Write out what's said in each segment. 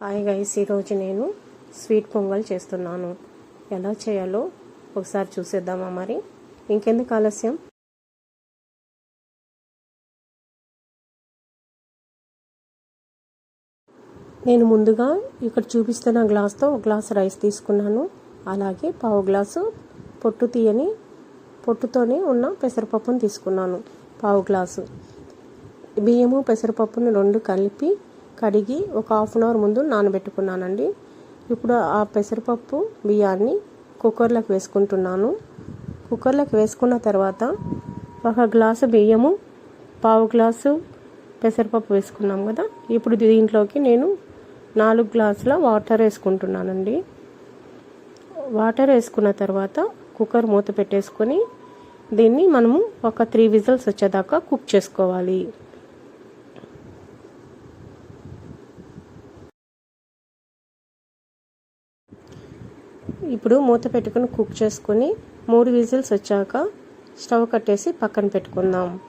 Hi guys ఈరోజు నేను sweet pongal చేస్తున్నాను. ఎలా చేయాలో ఒకసారి చూసేద్దామా మరి? ఇంకెందుకు ఆలస్యం? నేను ముందుగా ఇక్కడ చూపిస్తున్న గ్లాస్తో ఒక గ్లాస్ రైస్ తీసుకున్నాను. అలాగే పావు గ్లాసు పొట్టు తీయని పొట్టుతోనే ఉన్న పెసరపప్పును తీసుకున్నాను. పావు గ్లాసు బియ్యము పెసరపప్పును రెండు కలిపి కడిగి ఒక హాఫ్ అన్ అవర్ ముందు నానబెట్టుకున్నానండి. ఇప్పుడు ఆ పెసరపప్పు బియ్యాన్ని కుక్కర్లోకి వేసుకుంటున్నాను. కుక్కర్లోకి వేసుకున్న తర్వాత ఒక గ్లాసు బియ్యము పావు గ్లాసు పెసరపప్పు వేసుకున్నాం కదా. ఇప్పుడు దీంట్లోకి నేను నాలుగు గ్లాసుల వాటర్ వేసుకుంటున్నానండి. వాటర్ వేసుకున్న తర్వాత కుక్కర్ మూత పెట్టేసుకొని దీన్ని మనము ఒక త్రీ విజిల్స్ వచ్చేదాకా కుక్ చేసుకోవాలి. ఇప్పుడు మూత పెట్టుకుని కుక్ చేసుకుని మూడు విజిల్స్ వచ్చాక స్టవ్ కట్టేసి పక్కన పెట్టుకుందాం.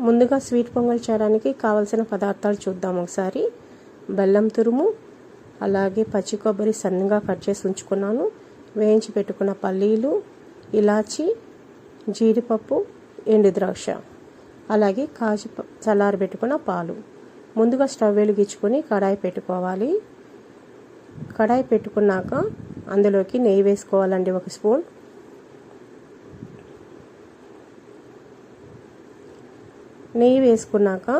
ముందుగా స్వీట్ పొంగల్ చేయడానికి కావలసిన పదార్థాలు చూద్దాం ఒకసారి. బెల్లం తురుము అలాగే పచ్చి కొబ్బరి సన్నగా కట్ చేసి ఉంచుకున్నాను. వేయించి పెట్టుకున్న పల్లీలు ఇలాచి జీడిపప్పు ఎండు ద్రాక్ష అలాగే కాచి చల్లారి పెట్టుకున్న పాలు. ముందుగా స్టవ్ వెలిగించుకొని కడాయి పెట్టుకోవాలి. కడాయి పెట్టుకున్నాక అందులోకి నెయ్యి వేసుకోవాలండి ఒక స్పూన్. నెయ్యి వేసుకున్నాక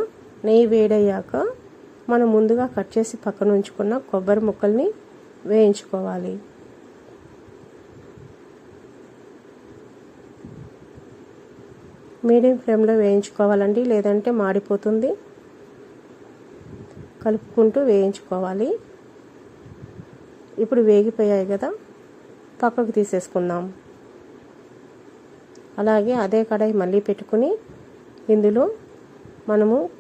నెయ్యి వేడయ్యాక మనం ముందుగా కట్ చేసి పక్కన ఉంచుకున్న కొబ్బరి ముక్కల్ని వేయించుకోవాలి. మీడియం ఫ్లేమ్లో వేయించుకోవాలండి లేదంటే మాడిపోతుంది. కలుపుకుంటూ వేయించుకోవాలి. ఇప్పుడు వేగిపోయాయి కదా పక్కకు తీసేసుకుందాం. అలాగే అదే కడాయి మళ్ళీ పెట్టుకుని ఇందులో మనము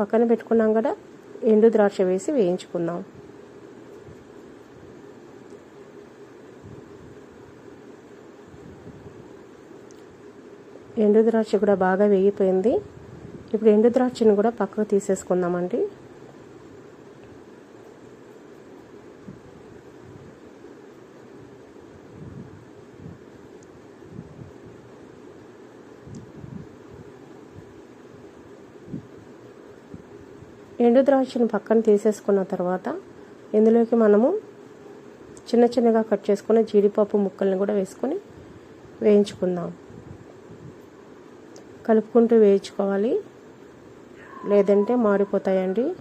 పక్కన పెట్టుకున్నాం కదా ఎండు ద్రాక్ష వేసి వేయించుకుందాం. ఎండు ద్రాక్ష కూడా బాగా వేగిపోయింది. ఇప్పుడు ఎండు ద్రాక్షను కూడా పక్కకు తీసేసుకుందామండి. ఎండు ద్రాక్షను పక్కన తీసేసుకున్న తర్వాత ఇందులోకి మనము చిన్న చిన్నగా కట్ చేసుకున్న జీడిపప్పు ముక్కల్ని కూడా వేసుకొని వేయించుకుందాం. కలుపుకుంటూ వేయించుకోవాలి. లేదంటే మాడిపోతాయండి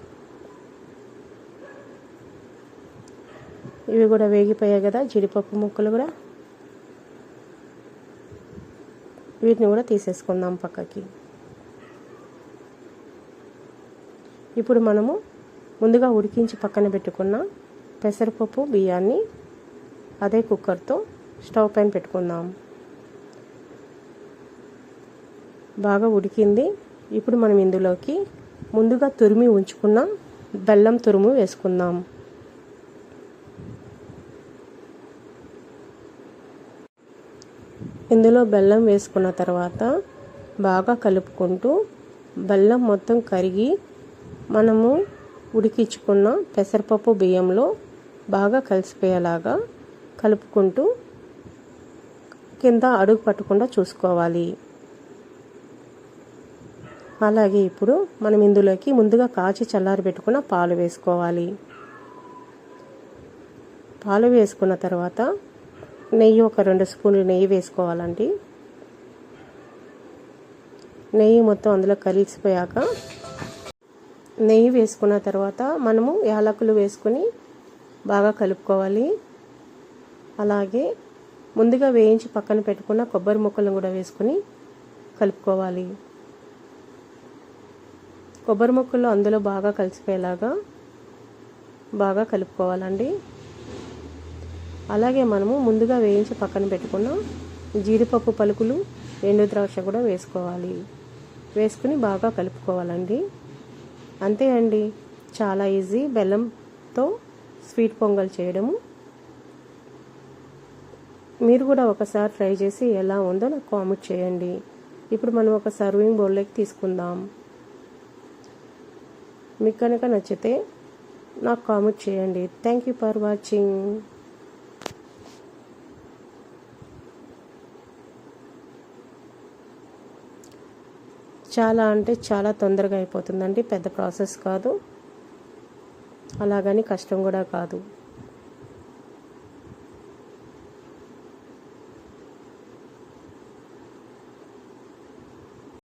ఇవి కూడా వేగిపోయాయి కదా జీడిపప్పు ముక్కలు కూడా. వీటిని కూడా తీసేసుకుందాం పక్కకి. ఇప్పుడు మనము ముందుగా ఉడికించి పక్కన పెట్టుకున్న పెసరపప్పు బియ్యాన్ని అదే కుక్కర్తో స్టవ్ పైన పెట్టుకుందాం. బాగా ఉడికింది. ఇప్పుడు మనం ఇందులోకి ముందుగా తురిమి ఉంచుకున్న బెల్లం తురుము వేసుకుందాం. ఇందులో బెల్లం వేసుకున్న తర్వాత బాగా కలుపుకుంటూ బెల్లం మొత్తం కరిగి మనము ఉడికించుకున్న పెసరపప్పు బియ్యంలో బాగా కలిసిపోయేలాగా కలుపుకుంటూ కింద అడుగు పట్టకుండా చూసుకోవాలి. అలాగే ఇప్పుడు మనం ఇందులోకి ముందుగా కాచి చల్లారి పెట్టుకున్న పాలు వేసుకోవాలి. పాలు వేసుకున్న తర్వాత నెయ్యి ఒక రెండు స్పూన్లు నెయ్యి వేసుకోవాలండి. నెయ్యి మొత్తం అందులో కలిసిపోయాక నెయ్యి వేసుకున్న తర్వాత మనము యాలకులు వేసుకొని బాగా కలుపుకోవాలి. అలాగే ముందుగా వేయించి పక్కన పెట్టుకున్న కొబ్బరి ముక్కలను కూడా వేసుకొని కలుపుకోవాలి. కొబ్బరి ముక్కలు అందులో బాగా కలిసిపోయేలాగా బాగా కలుపుకోవాలండి. అలాగే మనము ముందుగా వేయించి పక్కన పెట్టుకున్న జీడిపప్పు పలుకులు ఎండు ద్రాక్ష కూడా వేసుకోవాలి. వేసుకుని బాగా కలుపుకోవాలండి. అంతే అండి. చాలా ఈజీ. బెల్లంతో స్వీట్ పొంగల్ చేయడము. మీరు కూడా ఒకసారి ట్రై చేసి ఎలా ఉందో నాకు కామెంట్ చేయండి. ఇప్పుడు మనం ఒక సర్వింగ్ బౌల్లోకి తీసుకుందాం. మీకు కనుక నచ్చితే నాకు కామెంట్ చేయండి. థ్యాంక్ యూ ఫర్ వాచింగ్ చాలా అంటే చాలా తొందరగా అయిపోతుందండి. పెద్ద ప్రాసెస్ కాదు. అలాగని కష్టం కూడా కాదు.